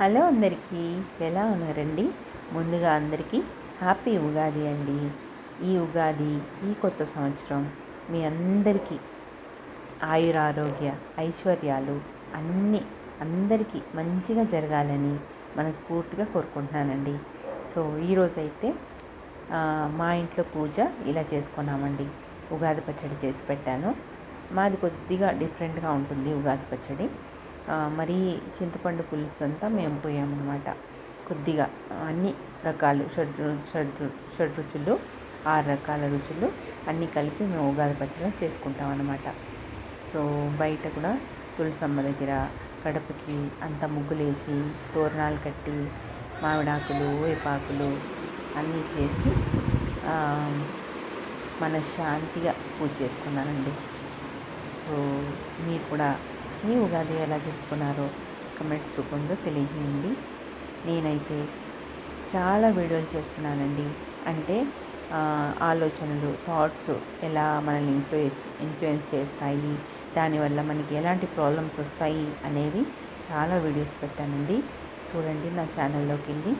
Hello అందరికీ ఎలా ఉన్నారండి? ముందుగా అందరికీ హ్యాపీ ఉగాది అండి. ఈ ఉగాది ఈ కొత్త సంవత్సరం మీ అందరికీ ఆయురారోగ్య ఐశ్వర్యాలు అన్నీ అందరికీ మంచిగా జరగాలని మనస్ఫూర్తిగా కోరుకుంటున్నానండి. సో ఈరోజైతే మా ఇంట్లో పూజ ఇలా చేసుకున్నామండి. ఉగాది పచ్చడి చేసి పెట్టాను. మాది కొద్దిగా డిఫరెంట్గా ఉంటుంది ఉగాది పచ్చడి. మరీ చింతపండు పులుసు అంతా మేము పోయామన్నమాట. కొద్దిగా అన్ని రకాలు షడ్ షడ్ షడ్ రుచులు ఆరు రకాల రుచులు అన్నీ కలిపి మేము ఉగాది పచ్చడి చేసుకుంటాం అన్నమాట సో బయట కూడా తులసమ్మ దగ్గర గడపకి అంత ముగ్గులేసి తోరణాలు కట్టి మామిడాకులు వేపాకులు అన్నీ చేసి మనశ్శాంతిగా పూజ చేసుకున్నానండి. సో మీరు కూడా ఈ ఉగాది ఎలా జరుపుకున్నారో కమెంట్స్ రూపంలో తెలియజేయండి. నేనైతే చాలా వీడియోలు చేస్తున్నానండి. అంటే ఆలోచనలు థాట్స్ ఎలా మనల్ని ఇన్ఫ్లుయెన్స్ ఇన్ఫ్లుయెన్స్ చేస్తాయి దానివల్ల మనకి ఎలాంటి ప్రాబ్లమ్స్ వస్తాయి అనేవి చాలా వీడియోస్ పెట్టానండి. చూడండి నా ఛానల్లోకి వెళ్ళి.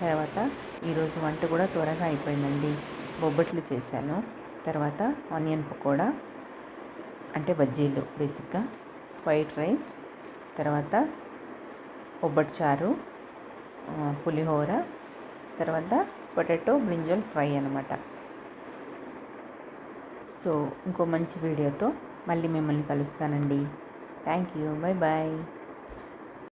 తర్వాత ఈరోజు వంట కూడా త్వరగా అయిపోయిందండి. బొబ్బట్లు చేశాను. తర్వాత ఆనియన్ పకోడా అంటే బజ్జీలు బేసిక్గా వైట్ రైస్ తర్వాత చారు పులిహోర తర్వాత పొటాటో బ్రింజల్ ఫ్రై అనమాట సో ఇంకో మంచి వీడియోతో మళ్ళీ మిమ్మల్ని కలుస్తానండి. Thank you. Bye bye